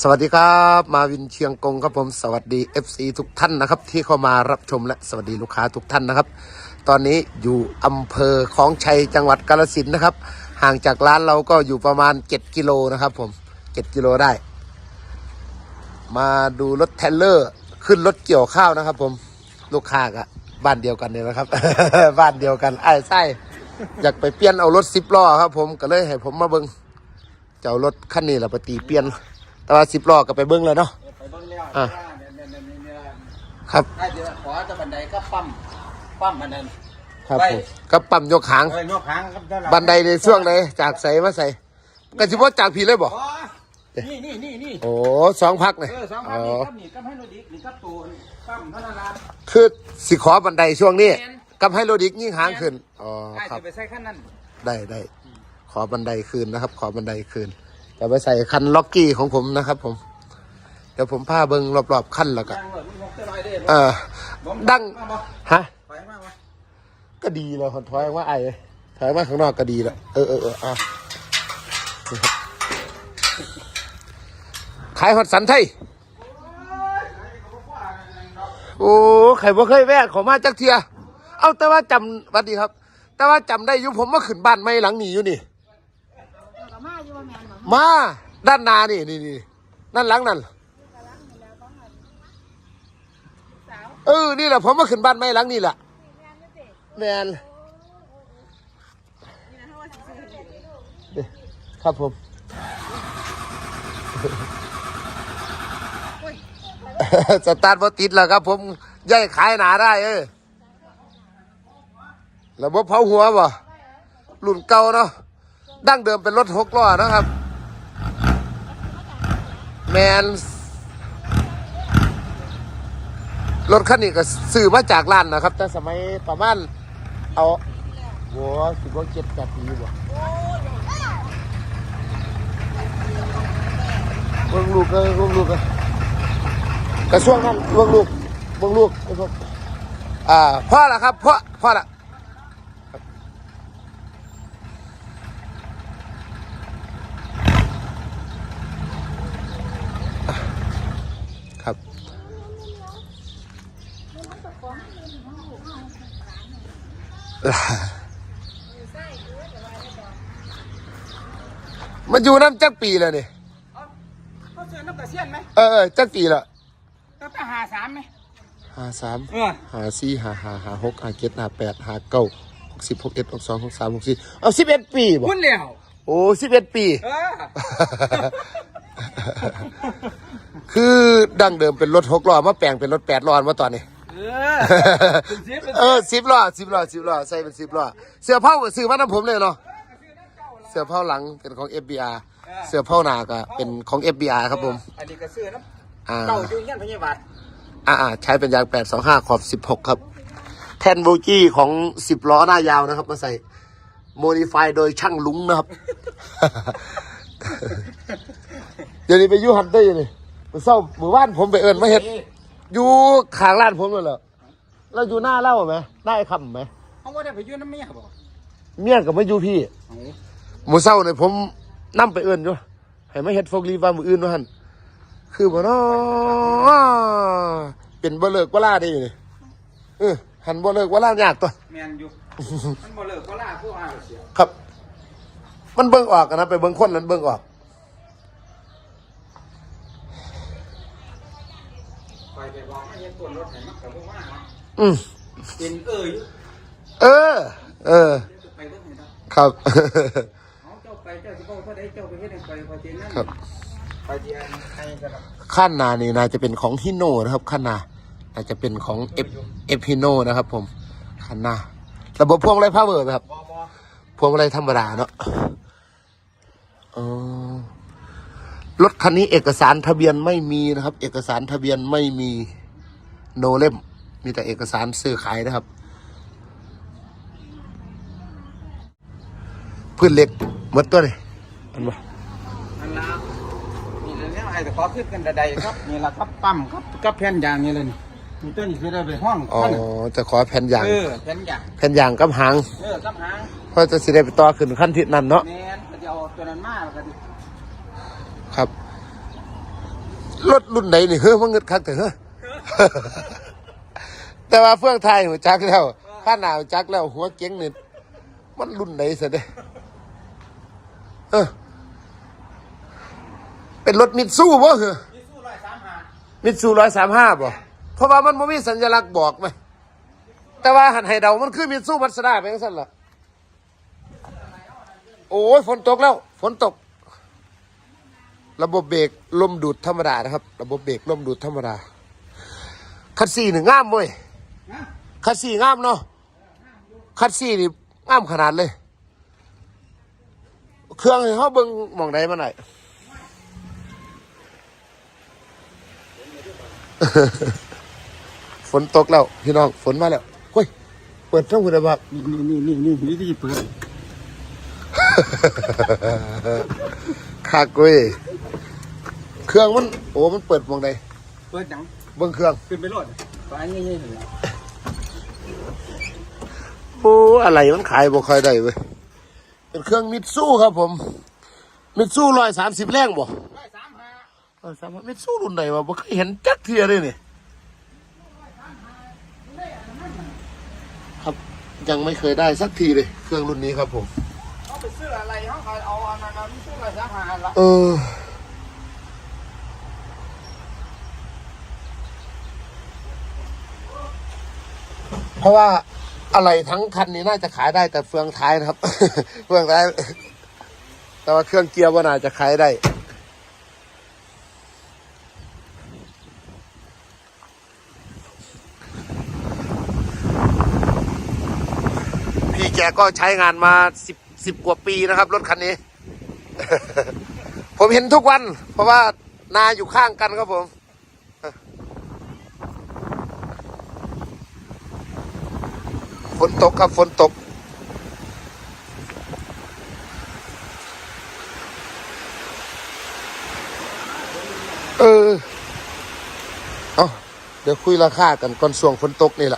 สวัสดีครับ มาวินเชียงกงครับผมสวัสดี FC ทุกท่านนะครับ ที่เข้ามารับชมและสวัสดีลูกค้าทุกท่านนะครับ ตอนนี้อยู่อำเภอคลองชัยจังหวัดกาฬสินนะครับ ห่างจากร้านเราก็อยู่ประมาณ 7 กิโลนะครับผม 7 กิโลได้ มาดูรถเทลเลอร์ขึ้นรถเกี่ยวข้าวนะครับ ผมลูกค้าก็บ้านเดียวกันเนี่ยนะครับ บ้านเดียวกันไอ้ไส้อยากไปเปลี่ยนเอารถสิบล้อครับ ผมก็เลยให้ผมมาเบิง เอารถคันนี้แหละไปตีเปลี่ยน แต่ว่าสิบล้อก็ไปเบิ้งเลยเนาะ ไปเบิ่งแล้วอะ เนี่ยเนี่ยเนี่ยเนี่ยครับได้เดี๋ยวขอจะบันไดก็ปั๊มปั๊มมันนั่นครับไปผมกับปั๊มยกหาง เอ้ยนกหางครับเจ้าหลังบันไดในช่วงไหนจากใส่มาใส่กันสิว่าจากผีเลยบอกอ๋อนี่นี่นี่นี่โอ้สองพักเลยเออสองพันนี่ครับนี่กับให้โนดิกนี่กับตัวปั๊มเท่านั้นละคือสิขอบันไดช่วงนี้แม่นกับให้โรดิกยิ่งหางขึ้นอ๋อไอ้ครับ จะไปใส่ขั้นนั้นได้ได้ ขอบันไดคืนนะครับ ขอบันไดคืนจะไปใส่คันล็อกกี้ของผมนะครับ ผม เดี๋ยวผมพาเบิงรอบๆขั้นแล้วก็ยังเออ ดังฮะก็ดีแล้วถอยว่าไอ้ถอยมาข้างนอกก็ดีแล้วเออเออเอออะนี่ครับขายหอดสันไทยโอ้ใครบ่เคยแวะขอมาจักเทีย เอาแต่ว่าจำวัดดีครับ แต่ว่าจำได้อยู่ผมมาขึ้นบ้านไม่หลังหนีอยู่นี่ มาด้านหนานี่นี่นี่นั่นหลังนั่นเออนี่แหละผมมาขึ้นบ้านไม่หลังนี่แหละแมนนนี่นะครับผมสตาร์ทบ่ติดแล้วครับ ผมย่ายขายหนาได้เออระบบเผาหัวบ่รุ่นเก่าเนาะดั้งเดิมเป็นรถหกล้อนะครับ แมนรถคันนี้ก็ซื้อมาจากร้านนะครับ แต่สมัยประมาณเอาโหัวสิบว่าเจ็ดแปดปีบ่เบิ่งลูกเลยเบิ่งลูกเลยกระช่วงนั้นเบิ่งลูกเบิ่งลูกไอ้พวกอ่าพ่อละครับพ่อพ่อละครับ ครับ มันอยู่น้ำจักปีแล้วนี่เขาเจอน้ำตาเสียนไหมเออเออจักปีละน้ำตาหาสามไหมหาสามเออหาสี่หาหาหาหกหาเจ็ดหาแปดหาเก้าหกสิบหกเอ็ดหกสองหกสามหกสี่เอาสิบเอ็ดปีบ่คุณเดียวโอ้สิบเอ็ดปีเออ คือดั้งเดิมเป็นรถหกล้อมาแปลงเป็นรถแปดล้อมาตอนนี้ เออเป็นเสียเป็นเออสิบล้อสิบล้อสิบล้อใส่เป็นสิบล้อเสื้อเผาก็ซื้อมาน้ำผมเลยเนาะเสื้อเผาหลังเป็นของ FBR เสื้อเผาหน้าก็เป็นของ FBR ครับผมอันนี้ก็ซื้อน้อ่าำเต่าอยู่เงี้ยพญาบาทอ่าอ่าใช้เป็นยาง 825 ขอบ 16 ครับ แทนโบกี้ของ 10 ล้อหน้ายาวนะครับ มาใส่โมดิฟายโดยช่างลุงนะครับ เดี๋ยวนี้ไปอยูฮันเตอร์อยู่นี่มัน เศร้าหมู่บ้านผมไปเอิญมาเห็ดอยู่ข้างร้านผมเลยเหรอเราอยู่หน้าเล่าไหมหน้าไอ้คำไหมเขาว่าได้ไปอยืนน้ำเมียบ่เมียกับมาอยู่พี่เอาหมูเศร้าเนี่ยผมนั่ไปเอิญอยู่ให้มาเห็ดโฟกลีว่ามืออื่นว่าหันคือบ่เนาะเป็นบ่เลิกบ่ล่าได้อยู่นี่เออหันบ่เลิกบ่ล่ายากตัวแมนอยู่มันบ่เลิกก็ล่าผู้อาเสียครับ มันเบิ่งออกอะนะไปเบิ่งคนนั้นเบิ่งออก ไปไปบอกไม่เห็นตัวรถไหนมักกับพวกว่าเนาะ อืมเป็นเอ่ยอยู่เออ เออเดี๋ยวจะไปเบิ่งให้ได้ครับ เอาเจ้าไปเจ้าสิเว้าเท่าใดเจ้าไปเฮ็ดให้ไปพอเจนั่นครับ ไปที่อันให้กันล่ะขั้นนานี่น่าจะเป็นของฮิโนนะครับขั้นนาอาจจะเป็นของเอฟเอฟฮิโนนะครับ ผมขั้นนาระบบพวงอะไรพาวเวอร์ไหมครับบ่บ่พวงอะไรธรรมดาเนาะอ๋อรถคันนี้เอกสารทะเบียนไม่มีนะครับ เอกสารทะเบียนไม่มีโนเล่ม มีแต่เอกสารซื้อขายนะครับ พื้นเหล็กหมดตัวเลยอันบ่อันละนี่แหละเนี่ยไอ้แต่ขอขึ้นกันใดๆครับนี่ล่ะครับปั๊มครับกับแผ่นยางนี่เลยนี่นี่ตัวนี้คือได้ไปห้องอ๋อท่านจะขอแผ่นยางเออแผ่นยางแผ่นยางกับหางเออกับหางเพราะจะสิได้ไปต่อขึ้นขั้นที่นั่นเนาะแม่นก็จะเอาตัวนั้นมาแล้วก็สิครับรถรุ่นไหนนี่เฮ้ยมันเงิดคักแต่เฮ้ย แต่ว่าเฟื่องไทยหัวจักแล้วข้าหนาวจักแล้ว หัวเก๋งนี่มันรุ่นไหนสิเด้เออ เป็นรถมิตซูบ่เหรอมีสู้ร้อยสามห้ามิตซูร้อยสามห้าบ่เพราะว่ามันไม่มีสัญลักษณ์บอกไหมแต่ว่าหันให้เดามันคือมิตซูมัสด้าเป็นจังซั่นล่ะโอ้ยฝนตกแล้ว ฝนตก ระบบเบรกลมดูดธรรมดานะครับ ระบบเบรกลมดูดธรรมดาคัดสี่หนึ่งงามเว้ยนะ คัดสี่งามเนาะคัดสี่นี่งามขนาดเลย เครื่องให้เขาเบิ่งมองใดมาไหนฝนตกแล้ว พี่น้องฝนมาแล้วเฮ้ยเปิดช่องคุณภาพนี่นี่นี่นี่นี่ที่เปิดคากเว้ยเครื่องมัน โอ้มันเปิดมองใดเปิดหยังเบิ่งเครื่องขึ้นไปโลดไปนี่นี่นี่ โอ้อะไรมันขายบ่ค่อยได้เว้ยเป็นเครื่องมิตซูครับผม มิตซูร้อยสามสิบแรงบ่ร้อยสามห้าร้อยสามมิตซูรุ่นไหนวะบ่เคยเห็นจักเทียเลยนี่ครับยังไม่เคยได้สักทีเลย เครื่องรุ่นนี้ครับผมเขาไปซื้ออะไรเขาขายเอาอันนั้นเอามีสู้ร้อยสามห้าละเออเพราะว่า อะไรทั้งคันนี้น่าจะขายได้แต่เฟืองท้ายนะครับ เฟืองท้าย แต่ว่าเครื่องเกียร์ว่าน่าจะขายได้พี่แกก็ใช้งานมาสิบสิบกว่าปีนะครับ รถคันนี้ ผมเห็นทุกวัน เพราะว่านาอยู่ข้างกันครับผม ฝนตกครับฝนตก เออ เอาเดี๋ยวคุยราคากันก่อนส่วงฝนตกนี่แหละ